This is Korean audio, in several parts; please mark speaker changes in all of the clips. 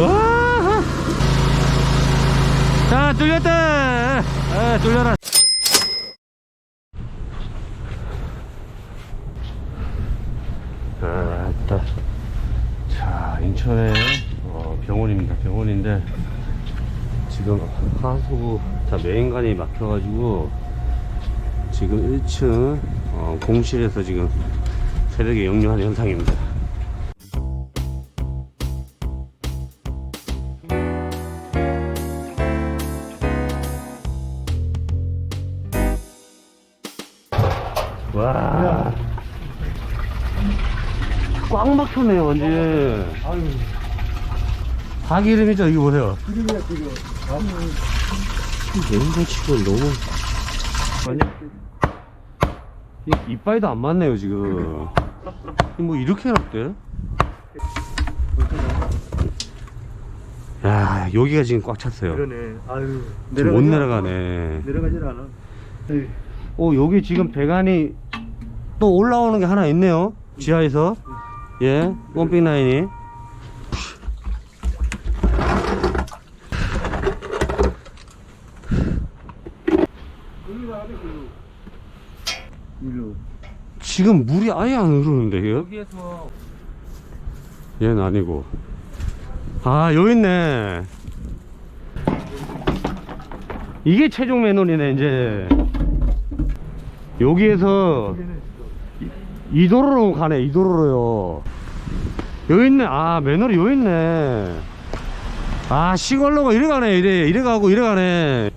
Speaker 1: 와! 자, 뚫렸다! 아, 뚫려라. 아따. 자, 인천의 어, 병원입니다. 병원인데, 지금 하수, 자, 메인관이 막혀가지고, 지금 1층 어, 공실에서 지금 새벽에 역류하는 현상입니다. 와. 꽉 막혔네요, 완전.
Speaker 2: 아유,
Speaker 1: 닭 이름이죠, 이거 보세요.
Speaker 2: 지금이야, 지금.
Speaker 1: 냉동 치고 너무. 아니. 이- 이빨도 안 맞네요, 지금. 이뭐 이렇게 해놨대? 야, 여기가 지금 꽉 찼어요.
Speaker 2: 그러네. 아유.
Speaker 1: 지금 못
Speaker 2: 내려가질
Speaker 1: 내려가네.
Speaker 2: 내려가질 않아. 에이,
Speaker 1: 어, 여기 지금 배관이 또 올라오는 게 하나 있네요. 지하에서. 예, 펌핑 라인이.
Speaker 2: 일로.
Speaker 1: 지금 물이 아예 안 흐르는데, 이거?
Speaker 2: 여기에서
Speaker 1: 얘는 아니고. 아, 여기 있네. 이게 최종 매놀이네, 이제. 여기에서 이 도로로 가네, 이 도로로요. 여기 있네. 아, 매놀이 여기 있네. 아, 시골로가 이래 가네, 이래. 이래 가고, 이래 가네.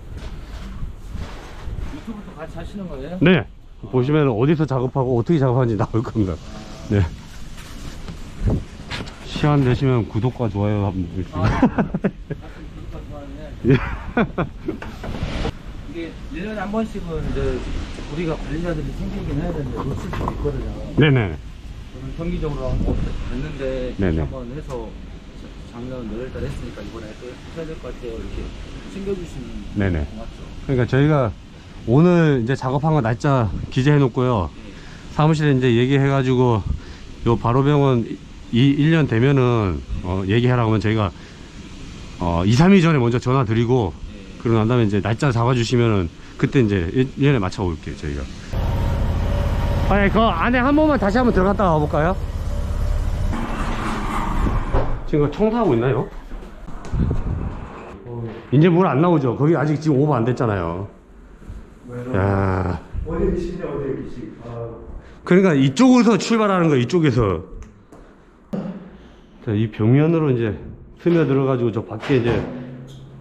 Speaker 2: 유튜브도 같이 하시는 거예요?
Speaker 1: 네. 보시면 어디서 작업하고 어떻게 작업하는지 나올 겁니다. 네. 시간 되시면 구독과 좋아요 한번 해주세요. 예.
Speaker 2: 이게 1년에 한 번씩은 이제 우리가 관리자들이 챙기긴 해야 되는데 놓칠 수 있거든요.
Speaker 1: 네네.
Speaker 2: 저는 정기적으로 한번 됐는데
Speaker 1: 네네.
Speaker 2: 한번 해서 작년 11달 했으니까 이번에 또 해야 될 것 같아요. 이렇게 챙겨주시는
Speaker 1: 네네.
Speaker 2: 고맙죠.
Speaker 1: 그러니까 저희가 오늘 이제 작업한 거 날짜 기재해 놓고요. 사무실에 이제 얘기해 가지고 요 바로병원 이 1년 되면은 어, 얘기하라고 하면 저희가 어, 2, 3일 전에 먼저 전화 드리고 그러고 난 다음에 이제 날짜 잡아 주시면은 그때 이제 1년에 맞춰 올게요 저희가. 아니 그 안에 한 번만 다시 한번 들어갔다 와볼까요? 지금 청소하고 있나요? 이제 물 안 나오죠? 거기 아직 지금 오버 안 됐잖아요. 야,
Speaker 2: 어디 계시냐 어디 계시? 아,
Speaker 1: 그러니까 이쪽에서 출발하는 거야, 이쪽에서. 자, 이 벽면으로 이제 스며들어가지고 저 밖에 이제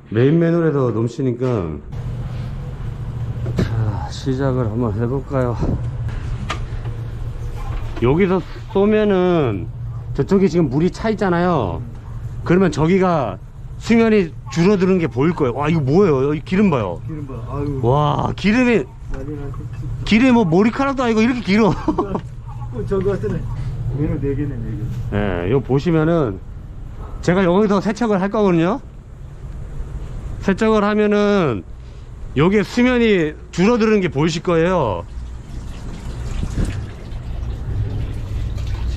Speaker 1: 메인 맨홀에서 넘치니까. 자, 시작을 한번 해볼까요? 여기서 쏘면은 저쪽에 지금 물이 차 있잖아요. 그러면 저기가 수면이 줄어드는 게 보일 거예요. 와, 이거 뭐예요? 여기 기름 봐요.
Speaker 2: 기름 봐. 아유.
Speaker 1: 와, 기름이. 길에 뭐 머리카락도 아니고 이렇게 길어.
Speaker 2: 어, 저거 같더네. 얘는 네 개네 네 개.
Speaker 1: 예, 이거 보시면은 제가 여기서 세척을 할 거거든요. 세척을 하면은 여기에 수면이 줄어드는 게 보이실 거예요.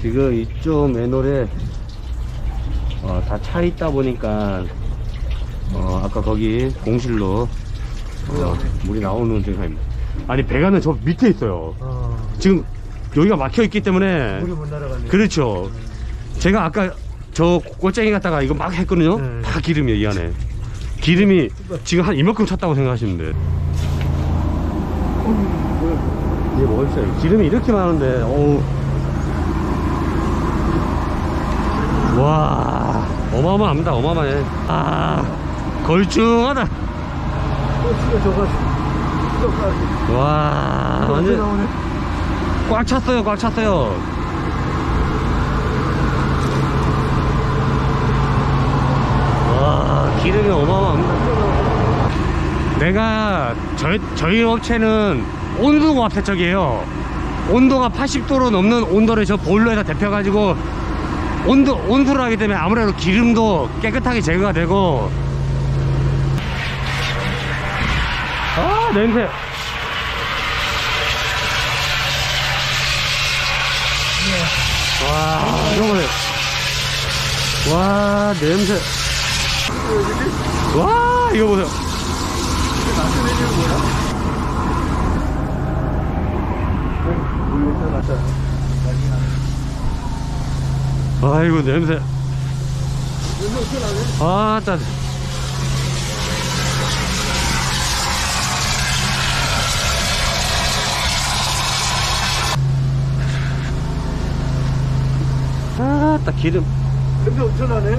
Speaker 1: 지금 이쪽 맨홀에 어, 다차 있다 보니까 어, 아까 거기 공실로 어, 물이 나오는 증상입니다. 아니 배관은 저 밑에 있어요.
Speaker 2: 아,
Speaker 1: 지금 여기가 막혀 있기 때문에
Speaker 2: 물이 못 날아가네.
Speaker 1: 그렇죠. 제가 아까 저 꼴쟁이 갖다가 이거 막 했거든요.
Speaker 2: 네.
Speaker 1: 다 기름이에요, 이 안에. 기름이 지금 한 이만큼 찼다고 생각하시면 돼. 이게 뭐였어요? 기름이 이렇게 많은데, 어우. 와, 어마어마합니다, 어마어마해. 아, 걸쭉하다.
Speaker 2: 어.
Speaker 1: 와,
Speaker 2: 완전.
Speaker 1: 꽉 찼어요, 꽉 찼어요. 와, 기름이 어마어마합니다. 내가, 저희, 저희 업체는 온수공합 세척이에요. 온도가 80도로 넘는 온도를 저 보일러에다 데펴가지고 온도, 온수를 하기 때문에 아무래도 기름도 깨끗하게 제거가 되고. 아, 냄새. 와, 이런 거네. 와, 냄새. 와 이거 보세요 아이고 냄새 아 따. 아따 기름.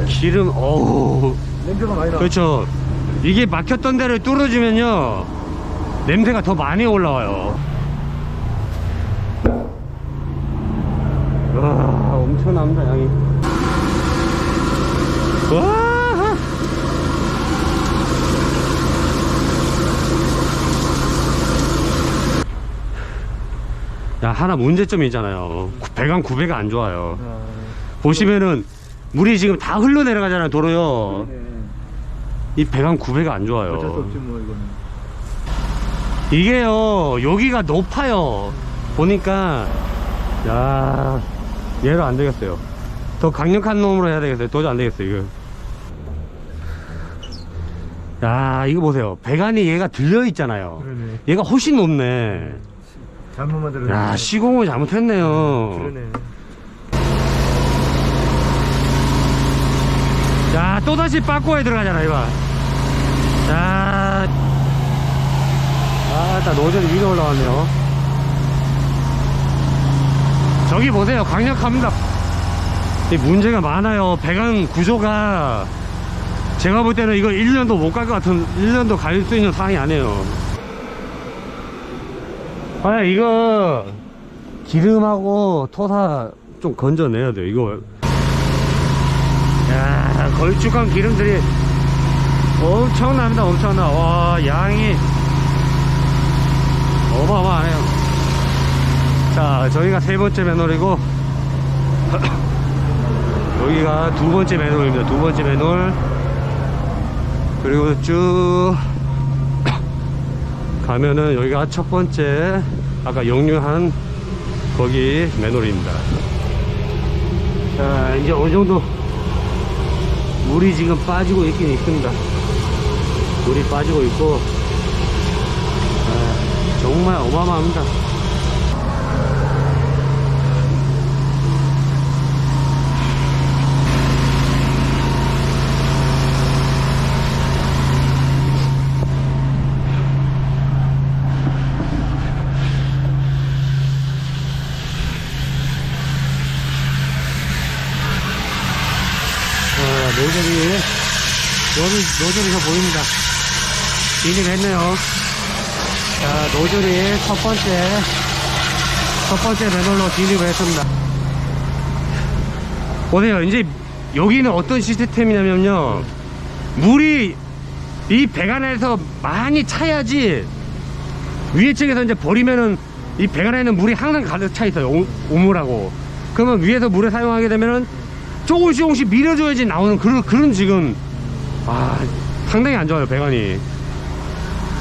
Speaker 1: 기름 어우
Speaker 2: 냄새가 많이 나.
Speaker 1: 그렇죠 이게 막혔던 데를 뚫어주면요 냄새가 더 많이 올라와요 와 엄청납니다 양이 와 야, 하나 문제점이 있잖아요. 구- 배관 구배가 안 좋아요.
Speaker 2: 아,
Speaker 1: 보시면은 물이 지금 다 흘러내려가잖아요, 도로요.
Speaker 2: 네.
Speaker 1: 이 배관 구배가 안
Speaker 2: 어쩔 수
Speaker 1: 좋아요.
Speaker 2: 없지 뭐 이거는.
Speaker 1: 이게요, 여기가 높아요. 보니까, 야, 얘가 안 되겠어요. 더 강력한 놈으로 해야 되겠어요. 도저히 안 되겠어요, 이거. 야, 이거 보세요. 배관이 얘가 들려 있잖아요.
Speaker 2: 그러네.
Speaker 1: 얘가 훨씬 높네.
Speaker 2: 잘못 만들어.
Speaker 1: 야, 시공을 잘못했네요.
Speaker 2: 그러네.
Speaker 1: 자, 또다시 빠꾸에 들어가잖아, 이거. 자. 아, 딱 노즐이 위로 올라왔네요. 저기 보세요. 강력합니다. 이 문제가 많아요. 배관 구조가. 제가 볼 때는 이거 1년도 못 갈 것 같은, 1년도 갈 수 있는 상황이 아니에요. 아, 이거, 기름하고 토사 좀 건져내야 돼요. 이거 야, 걸쭉한 기름들이 엄청납니다, 엄청나. 와, 양이 어마어마하네요. 자, 저희가 세 번째 맨홀이고, 여기가 두 번째 맨홀입니다. 두 번째 맨홀. 그리고 쭉 가면은 여기가 첫 번째, 아까 역류한 거기 맨홀입니다. 자, 이제 어느 정도 물이 지금 빠지고 있긴 있습니다. 물이 빠지고 있고, 아, 정말 어마어마합니다. 어, 노즐이, 노즐, 노즐이가 보입니다. 진입했네요. 자, 노즐이 첫 번째, 첫 번째 맨홀로 진입을 했습니다. 보세요. 이제 여기는 어떤 시스템이냐면요. 물이 이 배관에서 많이 차야지 위에 쪽에서 이제 버리면은 이 배관에는 물이 항상 가득 차 있어요. 오, 오물하고. 그러면 위에서 물을 사용하게 되면은 조금씩 조금씩 밀어줘야지 나오는 그런, 그런 지금, 아, 상당히 안 좋아요, 배관이.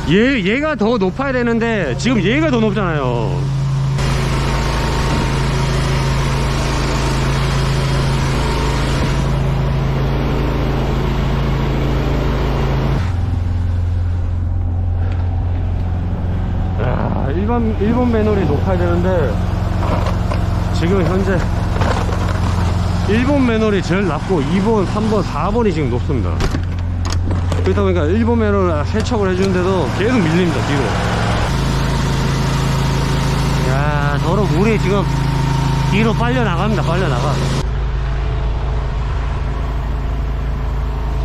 Speaker 1: 얘, 얘가 더 높아야 되는데, 지금 얘가 더 높잖아요. 야, 일반, 일본 매놀이 높아야 되는데, 지금 현재 일본 매놀이 제일 낮고 2번, 3번, 4번이 지금 높습니다. 그러다 보니까 일본 매놀 세척을 해주는데도 계속 밀립니다, 뒤로. 야, 도로 물이 지금 뒤로 빨려 나갑니다, 빨려 나가.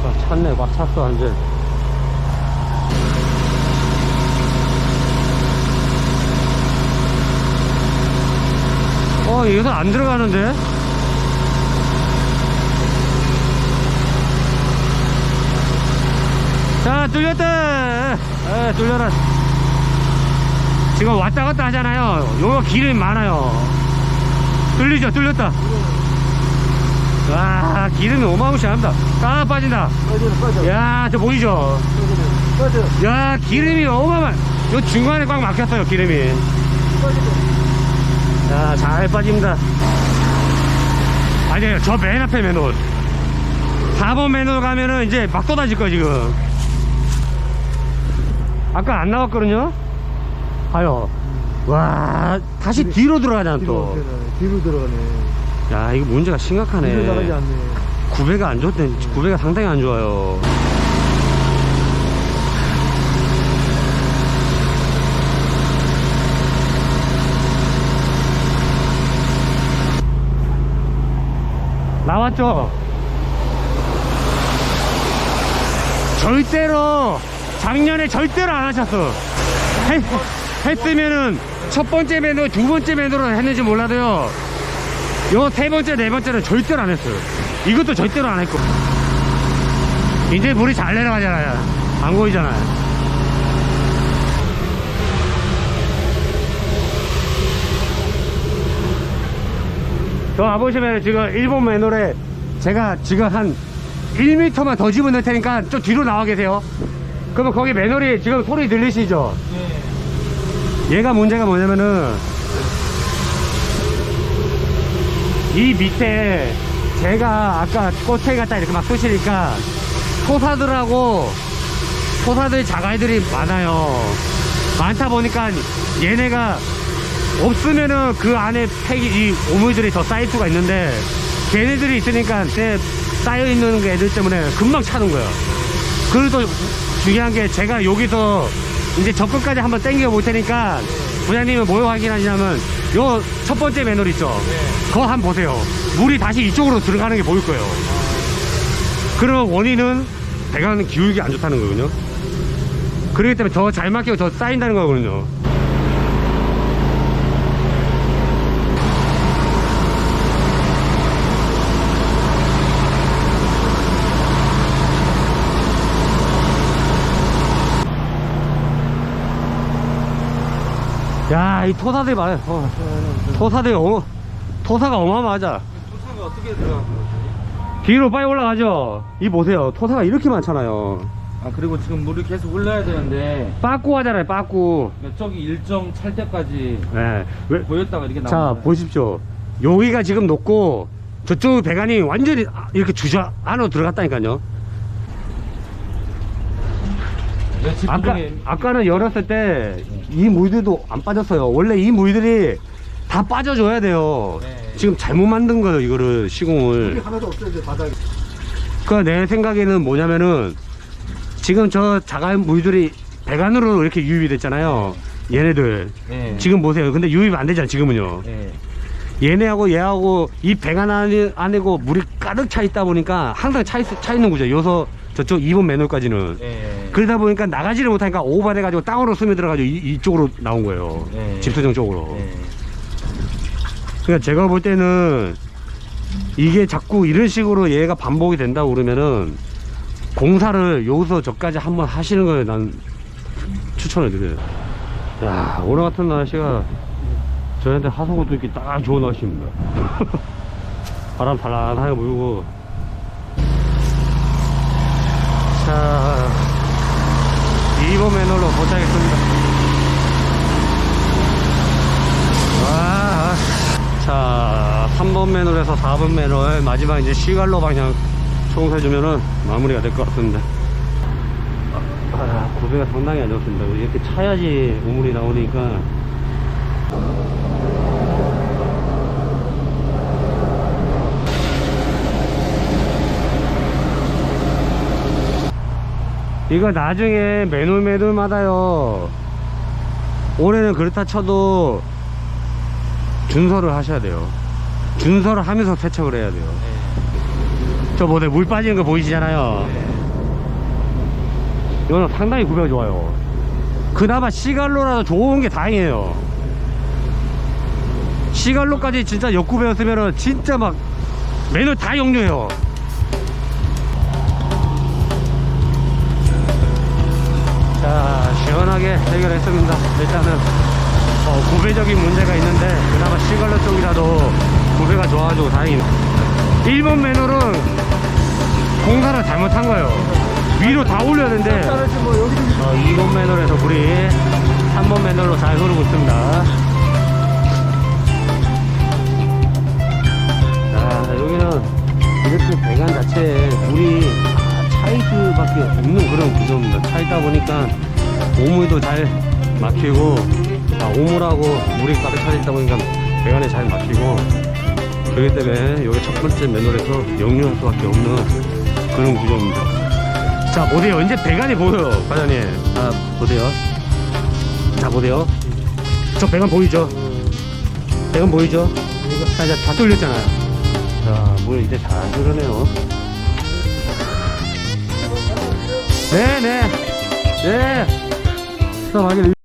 Speaker 1: 아, 찼네, 꽉 찼어, 이제. 어, 이거 안 들어가는데? 자, 뚫렸다! 에, 뚫려라. 지금 왔다 갔다 하잖아요. 요거 기름이 많아요. 뚫리죠? 뚫렸다. 와, 기름이 어마무시합니다. 아, 빠진다.
Speaker 2: 빠져, 빠져.
Speaker 1: 야, 저 보이죠?
Speaker 2: 빠져.
Speaker 1: 야, 기름이 어마어마. 요 중간에 꽉 막혔어요, 기름이. 야, 잘 빠집니다. 아니에요, 저 맨 앞에 맨홀. 4번 맨홀 가면은 이제 막 쏟아질 거야 지금 아까 안 나왔거든요 봐요 와 다시 뒤로 들어가잖아 또
Speaker 3: 들어가네. 뒤로 들어가네.
Speaker 1: 야 이거 문제가
Speaker 3: 뒤로 나가지
Speaker 1: 심각하네
Speaker 3: 않네.
Speaker 1: 구배가 안 좋대 구배가 상당히 안 좋아요 나왔죠 절대로 작년에 절대로 안 하셨어. 했, 했으면은 첫 번째 매너 두 번째 매너로 했는지 몰라도요. 요 세 번째 네 번째는 절대로 안 했어요. 이것도 절대로 안 했고. 이제 물이 잘 내려가잖아요. 안 보이잖아요. 저 와보시면 지금 일본 맨홀에 제가 지금 한 1m만 더 집어넣을 테니까 좀 뒤로 나와 계세요 그러면 거기 맨홀이 지금 소리 들리시죠? 얘가 문제가 뭐냐면은 이 밑에 제가 아까 꽃에 갖다 이렇게 막 쏘시니까 토사들하고 토사들 자갈들이 많아요. 많다 보니까 얘네가 없으면은 그 안에 팩이 이 오물들이 더 쌓일 수가 있는데 걔네들이 있으니까 제 쌓여 있는 그 애들 때문에 금방 차는 거야 그래도 중요한 게 제가 여기서 이제 저 끝까지 한번 당겨 볼 테니까 부장님은 뭘 확인하시냐면 요 첫 번째 매놀 있죠. 그거 한번 보세요. 물이 다시 이쪽으로 들어가는 게 보일 거예요. 그럼 원인은 배관 기울기 안 좋다는 거거든요. 그렇기 때문에 더 잘 막히고 더 쌓인다는 거거든요 야, 이 토사들 말해. 어, 토사들, 어, 토사가 어마어마하자.
Speaker 3: 토사가 어떻게 들어간 거지?
Speaker 1: 뒤로 빨리 올라가죠. 이 보세요. 토사가 이렇게 많잖아요.
Speaker 2: 아 그리고 지금 물이 계속 흘러야 되는데
Speaker 1: 빠꾸 하잖아요, 빠꾸.
Speaker 2: 저기 일정 찰 때까지
Speaker 1: 네. 왜,
Speaker 2: 보였다가 이렇게
Speaker 1: 자,
Speaker 2: 나오는
Speaker 1: 보십시오. 여기가 지금 높고, 저쪽 배관이 완전히 이렇게 주저 안으로 들어갔다니까요. 아까, 아까는 열었을 때, 이 물들도 안 빠졌어요. 원래 이 물들이 다 빠져줘야 돼요.
Speaker 2: 네.
Speaker 1: 지금 잘못 만든 거예요, 이거를, 시공을.
Speaker 3: 하나도 없어 이제 바닥에.
Speaker 1: 그 내 생각에는 뭐냐면은 지금 저 자갈 물들이 배관으로 이렇게 유입이 됐잖아요. 얘네들
Speaker 2: 네.
Speaker 1: 지금 보세요. 근데 유입 안 되잖아 지금은요.
Speaker 2: 네.
Speaker 1: 얘네하고 얘하고 이 배관 안에 안에고 물이 가득 차 있다 보니까 항상 차, 있, 차 있는 거죠. 여기서 저쪽 2번 맨홀까지는.
Speaker 2: 네.
Speaker 1: 그러다 보니까 나가지를 못하니까 오버돼가지고 땅으로 스며들어가지고 이, 이쪽으로 나온 거예요.
Speaker 2: 네.
Speaker 1: 집수정 쪽으로.
Speaker 2: 네.
Speaker 1: 그러니까 제가 볼 때는 이게 자꾸 이런 식으로 얘가 반복이 된다고 그러면은 공사를 여기서 저까지 한번 하시는 걸난 추천을 드려요. 야, 오늘 같은 날씨가 저희한테 하소고 듣기 딱 좋은 날씨입니다. 바람 달란하게 불고. 자, 2번 맨홀로 도착했습니다. 와, 자, 3번 맨홀에서 4번 맨홀 마지막 이제 시갈로 방향 총사해주면은 마무리가 될 것 같습니다. 아, 구배가 상당히 안 좋습니다. 이렇게 차야지 우물이 나오니까. 이거 나중에 매놀 매놀마다요. 올해는 그렇다 쳐도 준서를 하셔야 돼요. 준서를 하면서 세척을 해야 돼요. 저 뭐네 물 빠지는 거 보이시잖아요. 이거는 상당히 구배가 좋아요. 그나마 시갈로라도 좋은 게 다행이에요. 시갈로까지 진짜 역구배였으면은 진짜 막 매너 다 역류해요. 자, 시원하게 해결했습니다. 일단은 어, 구배적인 문제가 있는데 그나마 시갈로 쪽이라도 구배가 좋아가지고 다행이네. 1번 매너는 공사를 잘못한 거예요. 위로 다
Speaker 3: 여기도
Speaker 1: 어, 2번 맨홀에서 물이 3번 맨홀로 잘 흐르고 있습니다. 자, 여기는 이렇게 배관 자체에 물이 다 차일 수밖에 없는 그런 구조입니다. 차있다 보니까 오물도 잘 막히고 아, 오물하고 물이 가득 차 있다 보니까 배관이 잘 막히고 그렇기 때문에 여기 첫 번째 맨홀에서 역류할 수밖에 없는 그런 구조입니다. 자 보세요. 이제 배관이 보여요 과장님. 자 보세요. 자 보세요. 저 배관 보이죠? 배관 보이죠? 자 이제 다 뚫렸잖아요. 자물 이제 잘 흐르네요. 네네. 네 스탑하기